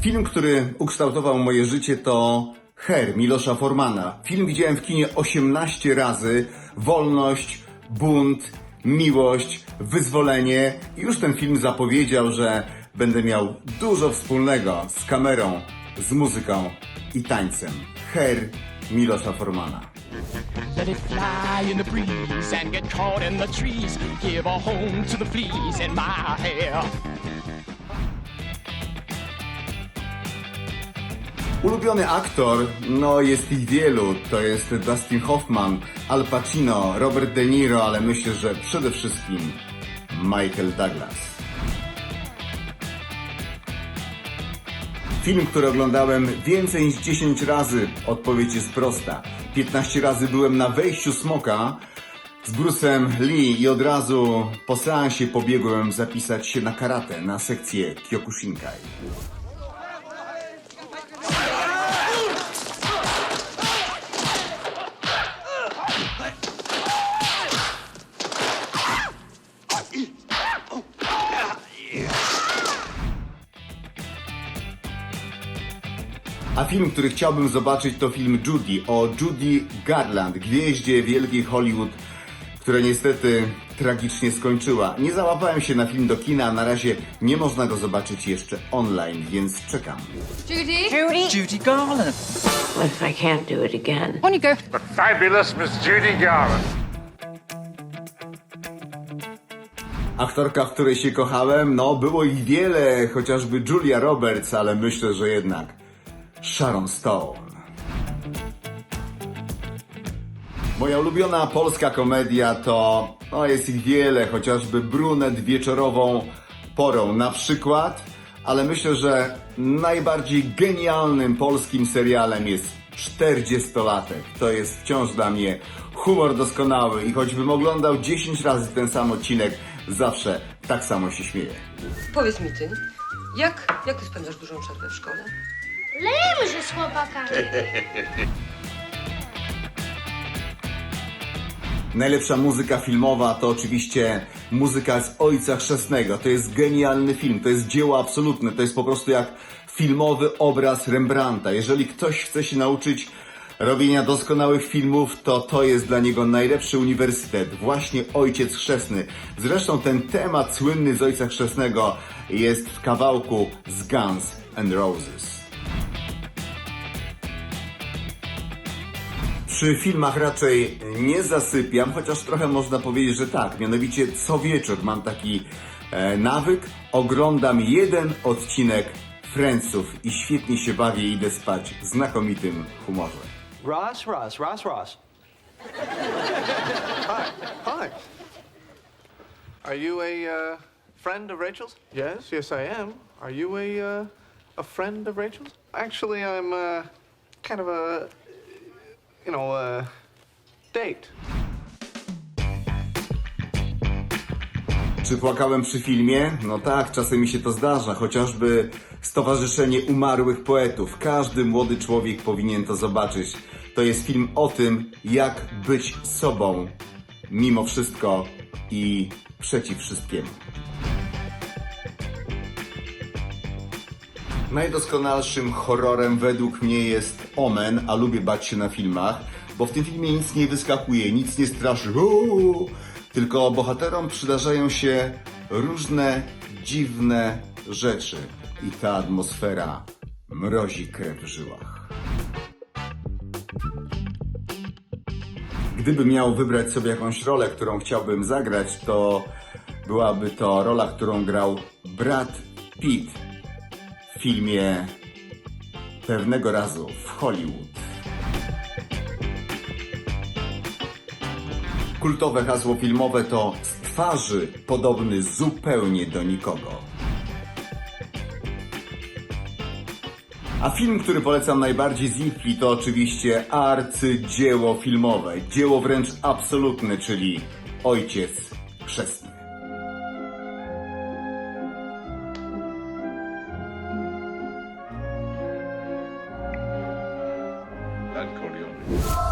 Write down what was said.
Film, który ukształtował moje życie to Her Milosza Formana. Film widziałem w kinie 18 razy. Wolność, bunt, miłość, wyzwolenie. I już ten film zapowiedział, że będę miał dużo wspólnego z kamerą, z muzyką i tańcem. Her Milosza Formana. Let it fly in the breeze and get caught in the trees. Give a home to the fleas in my hair. Ulubiony aktor, no jest ich wielu. To jest Dustin Hoffman, Al Pacino, Robert De Niro, ale myślę, że przede wszystkim Michael Douglas. Film, który oglądałem więcej niż 10 razy, odpowiedź jest prosta. 15 razy byłem na wejściu smoka z Bruce'em Lee i od razu po seansie pobiegłem zapisać się na karate, na sekcję Kyokushinkai. A film, który chciałbym zobaczyć to film Judy o Judy Garland, gwieździe wielkiej Hollywood, która niestety tragicznie skończyła. Nie załapałem się na film do kina, na razie nie można go zobaczyć jeszcze online, więc czekam. Judy? Judy? Judy Garland. What if I can't do it again? On you go. The fabulous Miss Judy Garland. Aktorka, w której się kochałem, no było ich wiele, chociażby Julia Roberts, ale myślę, że jednak Sharon Stone. Moja ulubiona polska komedia to, no jest ich wiele, chociażby Brunet wieczorową porą na przykład, ale myślę, że najbardziej genialnym polskim serialem jest 40-latek. To jest wciąż dla mnie humor doskonały i choćbym oglądał 10 razy ten sam odcinek, zawsze tak samo się śmieję. Powiedz mi ty, jak, jak ty spędzasz dużą przerwę w szkole? Lejemy się z chłopakami. Najlepsza muzyka filmowa to oczywiście muzyka z Ojca Chrzestnego. To jest genialny film, to jest dzieło absolutne, to jest po prostu jak filmowy obraz Rembrandta. Jeżeli ktoś chce się nauczyć robienia doskonałych filmów, to to jest dla niego najlepszy uniwersytet, właśnie Ojciec Chrzestny. Zresztą ten temat słynny z Ojca Chrzestnego jest w kawałku z Guns and Roses. Przy filmach raczej nie zasypiam, chociaż trochę można powiedzieć, że tak. Mianowicie co wieczór mam taki e, nawyk, oglądam jeden odcinek Friendsów i świetnie się bawię i idę spać w znakomitym humorze. Ross, Ross, Ross, Ross. Hi. Are you a uh, friend of Rachel's? Yes, yes, I am. Are you a uh, a friend of Rachel's? Actually, I'm uh, kind of a, you know, a date. Czy płakałem przy filmie? No tak, czasem mi się to zdarza, chociażby Stowarzyszenie Umarłych Poetów. Każdy młody człowiek powinien to zobaczyć. To jest film o tym, jak być sobą mimo wszystko i przeciw wszystkiemu. Najdoskonalszym horrorem według mnie jest Omen, a lubię bać się na filmach, bo w tym filmie nic nie wyskakuje, nic nie straszy, Uuu! tylko bohaterom przydarzają się różne dziwne rzeczy i ta atmosfera mrozi krew w żyłach. Gdybym miał wybrać sobie jakąś rolę, którą chciałbym zagrać, to byłaby to rola, którą grał Brad Pitt w filmie Pewnego razu w Hollywood. Kultowe hasło filmowe to z twarzy podobny zupełnie do nikogo. A film, który polecam najbardziej z Infli to oczywiście arcydzieło filmowe. Dzieło wręcz absolutne, czyli Ojciec Chrzestny. you.